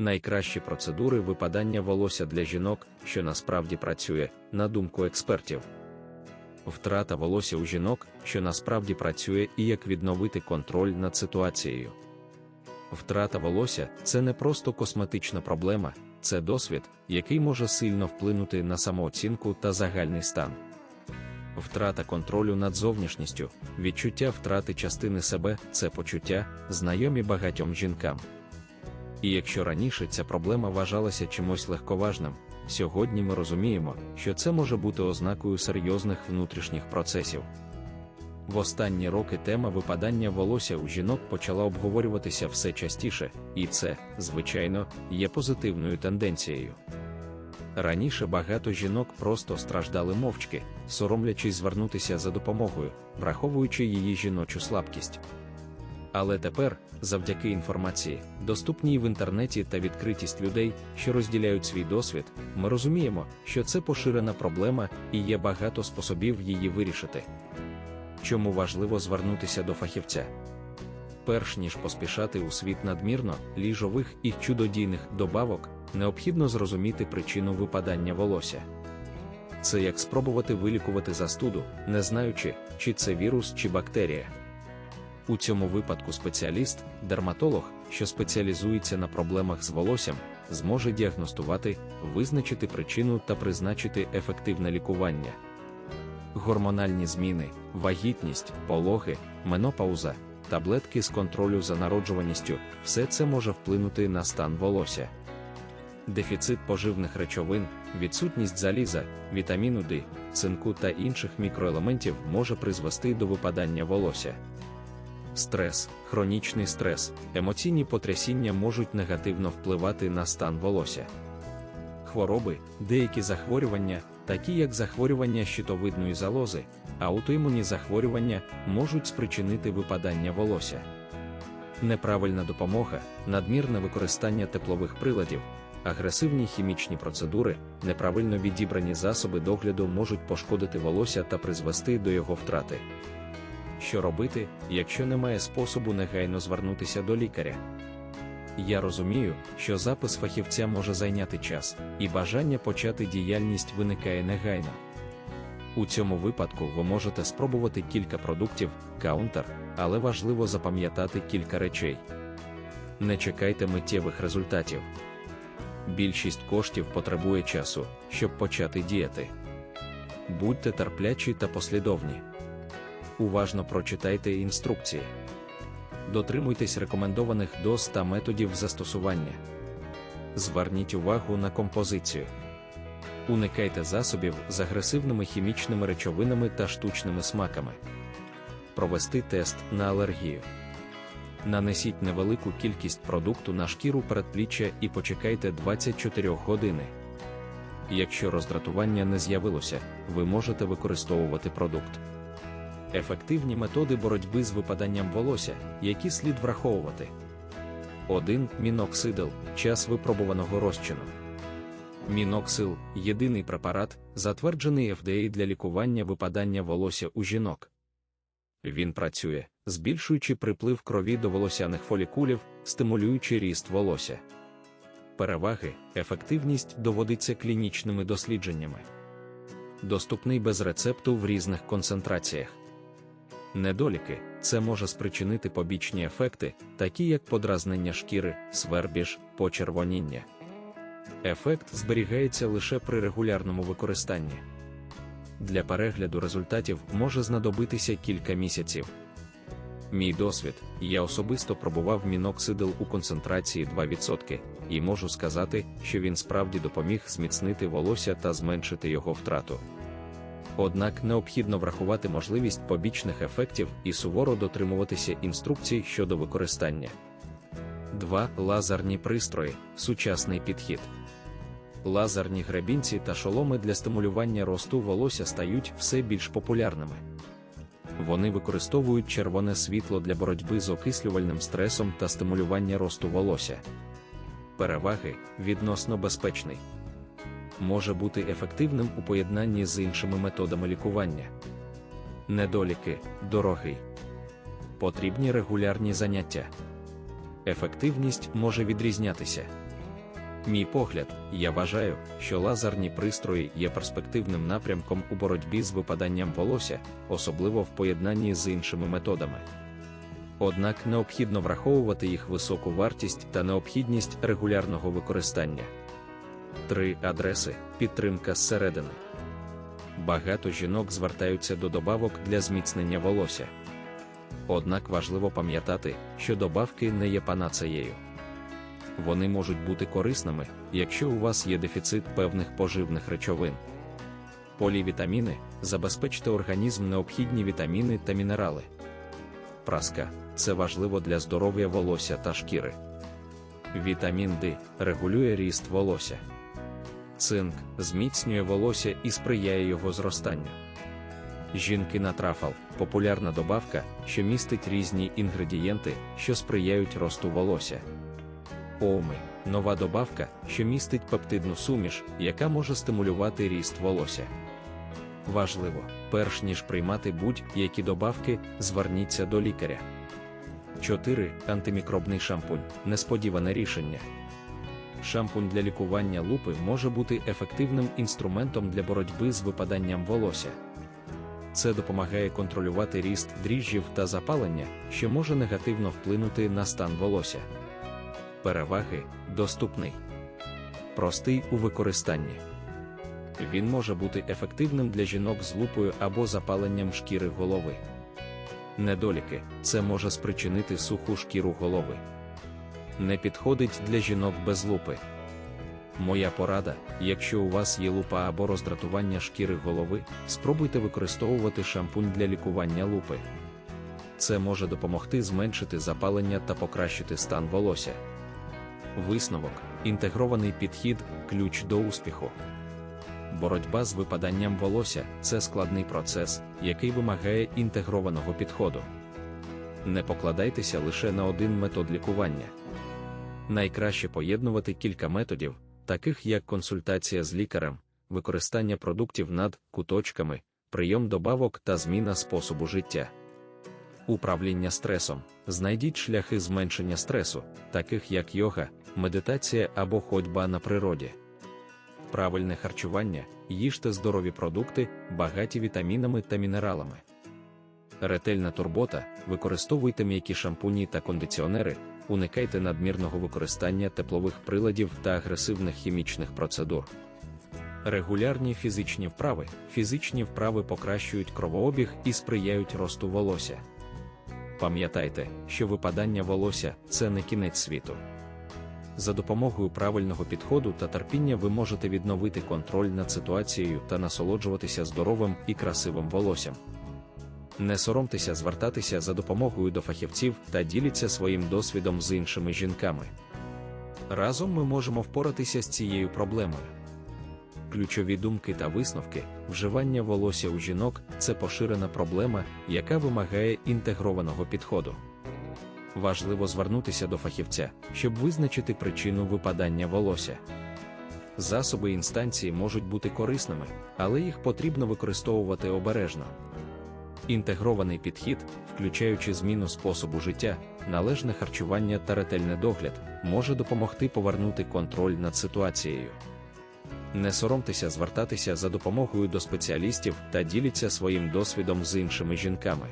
Найкращі процедури випадання волосся для жінок, що насправді працює, на думку експертів. Втрата волосся у жінок, що насправді працює і як відновити контроль над ситуацією. Втрата волосся це не просто косметична проблема, це досвід, який може сильно вплинути на самооцінку та загальний стан. Втрата контролю над зовнішністю, відчуття втрати частини себе це почуття, знайомі багатьом жінкам. І якщо раніше ця проблема вважалася чимось легковажним, сьогодні ми розуміємо, що це може бути ознакою серйозних внутрішніх процесів. В останні роки тема випадання волосся у жінок почала обговорюватися все частіше, і це, звичайно, є позитивною тенденцією. Раніше багато жінок просто страждали мовчки, соромлячись звернутися за допомогою, враховуючи її жіночу слабкість. Але тепер, завдяки інформації, доступній в інтернеті та відкритість людей, що розділяють свій досвід, ми розуміємо, що це поширена проблема і є багато способів її вирішити. Чому важливо звернутися до фахівця? Перш ніж поспішати у світ надмірно, ліжових і чудодійних добавок, необхідно зрозуміти причину випадання волосся. Це як спробувати вилікувати застуду, не знаючи, чи це вірус чи бактерія. У цьому випадку спеціаліст, дерматолог, що спеціалізується на проблемах з волоссям, зможе діагностувати, визначити причину та призначити ефективне лікування. Гормональні зміни, вагітність, пологи, менопауза, таблетки з контролю за народжуваністю все це може вплинути на стан волосся. Дефіцит поживних речовин, відсутність заліза, вітаміну D, цинку та інших мікроелементів може призвести до випадання волосся. Стрес, хронічний стрес, емоційні потрясіння можуть негативно впливати на стан волосся. Хвороби, деякі захворювання, такі як захворювання щитовидної залози, аутоімунні захворювання, можуть спричинити випадання волосся. Неправильна допомога, надмірне використання теплових приладів, агресивні хімічні процедури, неправильно відібрані засоби догляду можуть пошкодити волосся та призвести до його втрати. Що робити, якщо немає способу негайно звернутися до лікаря? Я розумію, що запис фахівця може зайняти час, і бажання почати діяльність виникає негайно. У цьому випадку ви можете спробувати кілька продуктів, каунтер, але важливо запам'ятати кілька речей. Не чекайте миттєвих результатів. Більшість коштів потребує часу, щоб почати діяти. Будьте терплячі та послідовні. Уважно прочитайте інструкції. Дотримуйтесь рекомендованих доз та методів застосування. Зверніть увагу на композицію. Уникайте засобів з агресивними хімічними речовинами та штучними смаками. Провести тест на алергію. Нанесіть невелику кількість продукту на шкіру передпліччя і почекайте 24 години. Якщо роздратування не з'явилося, ви можете використовувати продукт. Ефективні методи боротьби з випаданням волосся, які слід враховувати. 1. Міноксидил час випробуваного розчину. Міноксил єдиний препарат, затверджений FDA для лікування випадання волосся у жінок. Він працює, збільшуючи приплив крові до волосяних фолікулів, стимулюючи ріст волосся. Переваги, ефективність доводиться клінічними дослідженнями. Доступний без рецепту в різних концентраціях. Недоліки це може спричинити побічні ефекти, такі як подразнення шкіри, свербіж, почервоніння. Ефект зберігається лише при регулярному використанні. Для перегляду результатів може знадобитися кілька місяців. Мій досвід, я особисто пробував міноксидил у концентрації 2%, і можу сказати, що він справді допоміг зміцнити волосся та зменшити його втрату. Однак необхідно врахувати можливість побічних ефектів і суворо дотримуватися інструкцій щодо використання. 2. Лазерні пристрої сучасний підхід. Лазерні гребінці та шоломи для стимулювання росту волосся стають все більш популярними. Вони використовують червоне світло для боротьби з окислювальним стресом та стимулювання росту волосся. Переваги відносно безпечний може бути ефективним у поєднанні з іншими методами лікування. Недоліки дорогий. Потрібні регулярні заняття. Ефективність може відрізнятися. Мій погляд, я вважаю, що лазерні пристрої є перспективним напрямком у боротьбі з випаданням волосся, особливо в поєднанні з іншими методами. Однак необхідно враховувати їх високу вартість та необхідність регулярного використання. 3. Адреси підтримка зсередини. Багато жінок звертаються до добавок для зміцнення волосся. Однак важливо пам'ятати, що добавки не є панацеєю. Вони можуть бути корисними, якщо у вас є дефіцит певних поживних речовин. Полівітаміни забезпечте організм необхідні вітаміни та мінерали. Праска це важливо для здоров'я волосся та шкіри. Вітамін D регулює ріст волосся. Цинк зміцнює волосся і сприяє його зростанню. Жінки на трафал популярна добавка, що містить різні інгредієнти, що сприяють росту волосся. Оми нова добавка, що містить пептидну суміш, яка може стимулювати ріст волосся. Важливо, перш ніж приймати будь-які добавки, зверніться до лікаря. 4. Антимікробний шампунь несподіване рішення. Шампунь для лікування лупи може бути ефективним інструментом для боротьби з випаданням волосся. Це допомагає контролювати ріст дріжджів та запалення, що може негативно вплинути на стан волосся. Переваги доступний, простий у використанні. Він може бути ефективним для жінок з лупою або запаленням шкіри голови. Недоліки це може спричинити суху шкіру голови. Не підходить для жінок без лупи. Моя порада: якщо у вас є лупа або роздратування шкіри голови, спробуйте використовувати шампунь для лікування лупи. Це може допомогти зменшити запалення та покращити стан волосся. Висновок інтегрований підхід ключ до успіху. Боротьба з випаданням волосся це складний процес, який вимагає інтегрованого підходу. Не покладайтеся лише на один метод лікування. Найкраще поєднувати кілька методів, таких як консультація з лікарем, використання продуктів над куточками, прийом добавок та зміна способу життя. Управління стресом. Знайдіть шляхи зменшення стресу, таких як йога, медитація або ходьба на природі. Правильне харчування, їжте здорові продукти, багаті вітамінами та мінералами. Ретельна турбота, використовуйте м'які шампуні та кондиціонери, уникайте надмірного використання теплових приладів та агресивних хімічних процедур. Регулярні фізичні вправи. Фізичні вправи покращують кровообіг і сприяють росту волосся. Пам'ятайте, що випадання волосся це не кінець світу. За допомогою правильного підходу та терпіння ви можете відновити контроль над ситуацією та насолоджуватися здоровим і красивим волоссям. Не соромтеся звертатися за допомогою до фахівців та діліться своїм досвідом з іншими жінками. Разом ми можемо впоратися з цією проблемою. Ключові думки та висновки, вживання волосся у жінок це поширена проблема, яка вимагає інтегрованого підходу. Важливо звернутися до фахівця, щоб визначити причину випадання волосся. Засоби інстанції можуть бути корисними, але їх потрібно використовувати обережно. Інтегрований підхід, включаючи зміну способу життя, належне харчування та ретельний догляд, може допомогти повернути контроль над ситуацією. Не соромтеся звертатися за допомогою до спеціалістів та діліться своїм досвідом з іншими жінками.